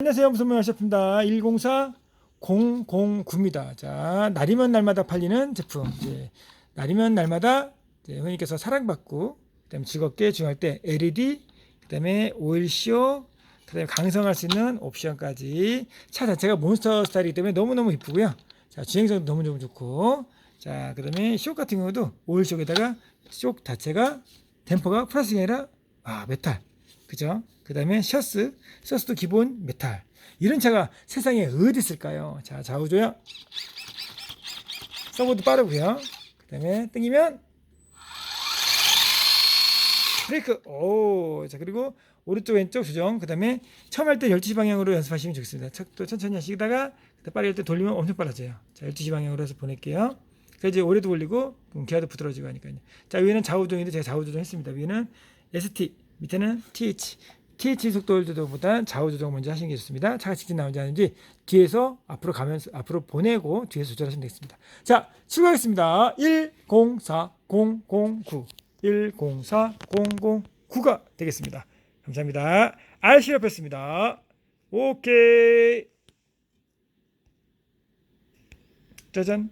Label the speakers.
Speaker 1: 안녕하세요. 말 셰프입니다. 104 009입니다. 자, 날이면 날마다 팔리는 제품. 이제 날이면 날마다 회원님께서 사랑받고 그다음에 즐겁게 주행할 때 LED 그다음에 오일쇼 그다음에 강성할 수 있는 옵션까지 차 자체가 몬스터 스타일이기 때문에 너무너무 이쁘고요. 자, 주행성도 너무너무 좋고 자, 그다음에 쇼 같은 경우도 오일쇼에다가 쇼 자체가 댐퍼가 플라스틱이 아니라 아, 메탈. 그죠? 그 다음에 셔스, 셔스도 기본 메탈. 이런 차가 세상에 어디 있을까요? 자, 좌우조야. 서버도 빠르고요. 그 다음에 땡기면 브레이크. 오, 자 그리고 오른쪽 왼쪽 조정. 그 다음에 처음 할 때 12시 방향으로 연습하시면 좋겠습니다. 척도 천천히 하시다가 그때 빨리 할때 돌리면 엄청 빨라져요. 자, 12시 방향으로 해서 보낼게요. 그래서 이제 오래도 올리고 기아도 부드러워지고 하니까요. 자, 위에는 좌우조정인데 제가 좌우조정 했습니다. 위에는 ST, 밑에는 TH. TH 속도 조정보다 좌우 조정 먼저 하시는 게 좋습니다. 차가 직진 나오지 않는지 뒤에서 앞으로 가면서 앞으로 보내고 뒤에서 조절하시면 되겠습니다. 자, 출발하겠습니다. 104009 104009가 되겠습니다. 감사합니다. RC 옆이었습니다. 오케이. 짜잔.